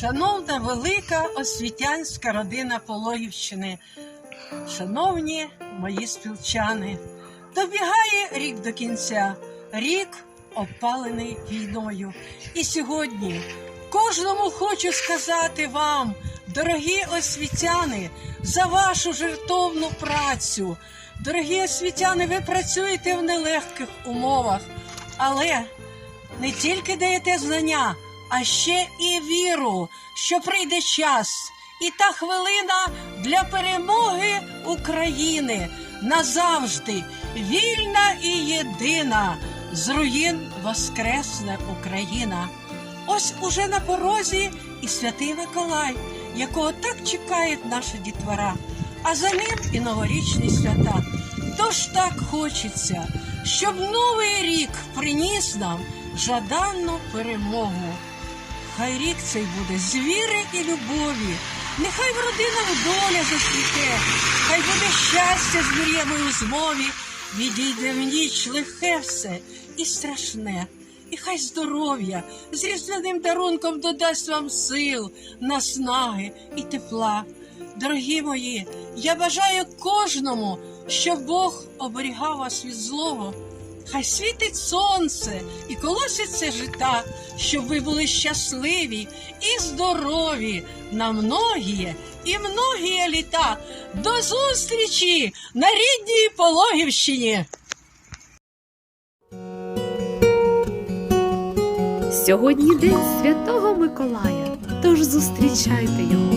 Шановна велика освітянська родина Пологівщини, шановні мої спілчани, добігає рік до кінця, рік опалений війною. І сьогодні кожному хочу сказати вам, дорогі освітяни, за вашу жертовну працю. Дорогі освітяни, ви працюєте в нелегких умовах, але не тільки даєте знання, а ще і віру, що прийде час, і та хвилина для перемоги України назавжди вільна і єдина. З руїн воскресне Україна. Ось уже на порозі і святий Миколай, якого так чекають наші дітвора, а за ним і новорічні свята. Тож так хочеться, щоб новий рік приніс нам жадану перемогу. Хай рік цей буде з віри і любові, нехай в родинах доля засвіте, хай буде щастя з мріями у змові, відійде в ніч лихе все і страшне. І хай здоров'я з різдвяним дарунком додасть вам сил, наснаги і тепла. Дорогі мої, я бажаю кожному, щоб Бог оберігав вас від злого. Хай світить сонце і колоситься жита, щоб ви були щасливі і здорові на многіє і многіє літа. До зустрічі на рідній Пологівщині! Сьогодні день Святого Миколая, тож зустрічайте його.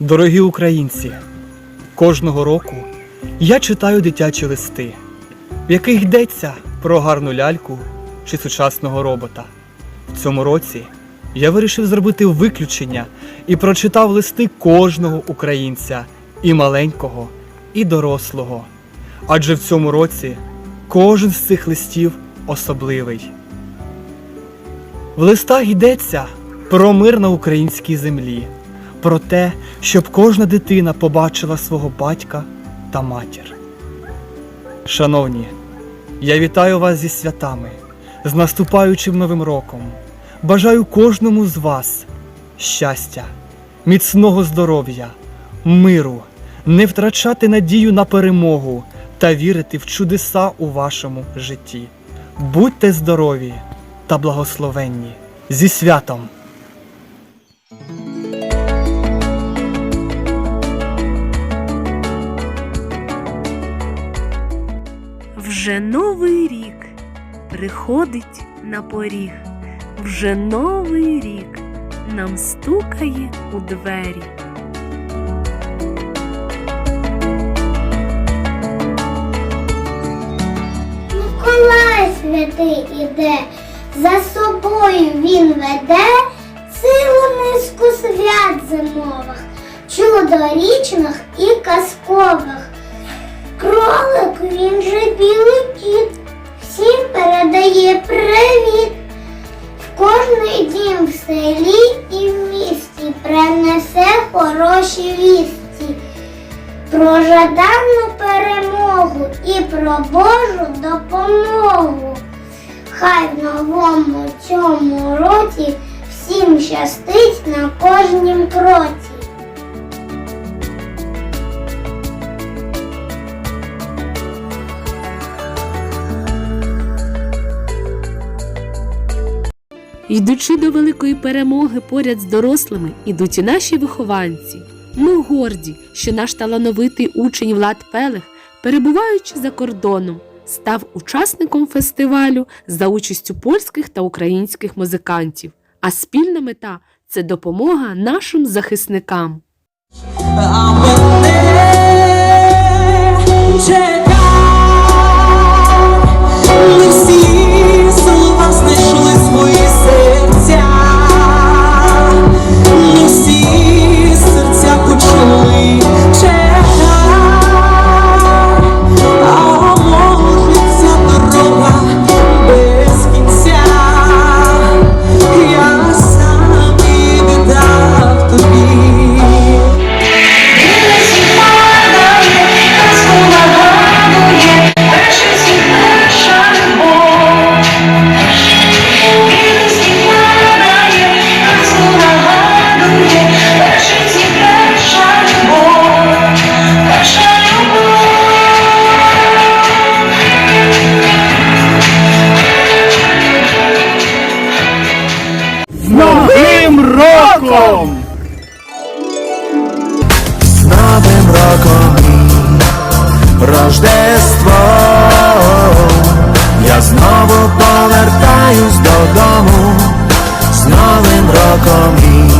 Дорогі українці, кожного року я читаю дитячі листи, в яких йдеться про гарну ляльку чи сучасного робота. В цьому році я вирішив зробити виключення і прочитав листи кожного українця, і маленького, і дорослого. Адже в цьому році кожен з цих листів особливий. В листах йдеться про мир на українській землі, про те, щоб кожна дитина побачила свого батька та матір. Шановні, я вітаю вас зі святами, з наступаючим новим роком. Бажаю кожному з вас щастя, міцного здоров'я, миру, не втрачати надію на перемогу та вірити в чудеса у вашому житті. Будьте здорові та благословенні зі святом! Вже новий рік приходить на поріг. Вже новий рік нам стукає у двері. Миколай святий іде, за собою він веде цілу низку свят зимових, чудорічних і казкових. Кролик він же білий кіт, всім передає привіт. В кожний дім в селі і в місті принесе хороші вісті про жадану перемогу і про Божу допомогу. Хай в новому цьому році всім щастить на кожнім кроці. Йдучи до великої перемоги поряд з дорослими, ідуть і наші вихованці. Ми горді, що наш талановитий учень Влад Пелех, перебуваючи за кордоном, став учасником фестивалю за участю польських та українських музикантів. А спільна мета це допомога нашим захисникам. Роком! з Новим роком Рождество. Я знову повертаюсь додому з Новим роком і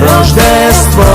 Рождество.